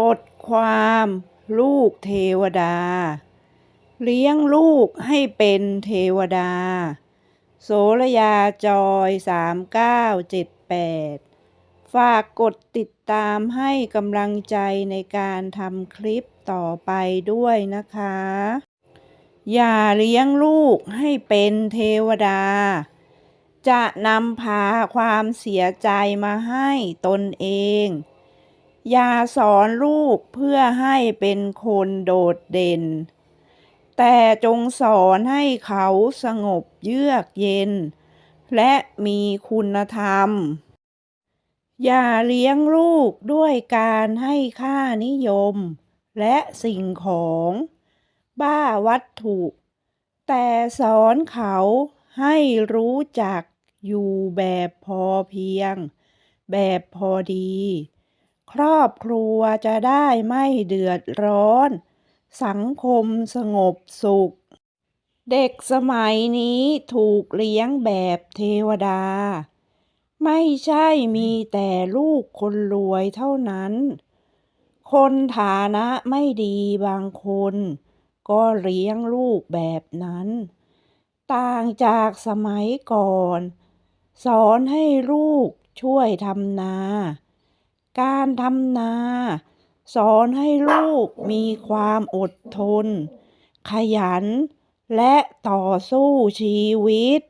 บทความลูกเทวดา เลี้ยงลูกให้เป็นเทวดา โสระยาจอยสามเก้าเจ็ดแปดฝากกดติดตามให้กำลังใจในการทำคลิปต่อไปด้วยนะคะ อย่าเลี้ยงลูกให้เป็นเทวดา จะนำพาความเสียใจมาให้ตนเอง ย่าสอนลูกเพื่อให้เป็นคนโดดเด่น แต่จงสอนให้เขาสงบเยือกเย็น และมีคุณธรรม อย่าเลี้ยงลูกด้วยการให้ค่านิยม และสิ่งของ บ้าวัตถุ แต่สอนเขาให้รู้จักอยู่แบบพอเพียง แบบพอดี ครอบครัวจะได้ไม่เดือดร้อน สังคมสงบสุข เด็กสมัยนี้ถูกเลี้ยงแบบเทวดา ไม่ใช่มีแต่ลูกคนรวยเท่านั้น คนฐานะไม่ดีบางคน ก็เลี้ยงลูกแบบนั้น ต่างจากสมัยก่อน สอนให้ลูกช่วยทำนา การทำนา สอนให้ลูกมีความอดทน ขยัน และต่อสู้ชีวิต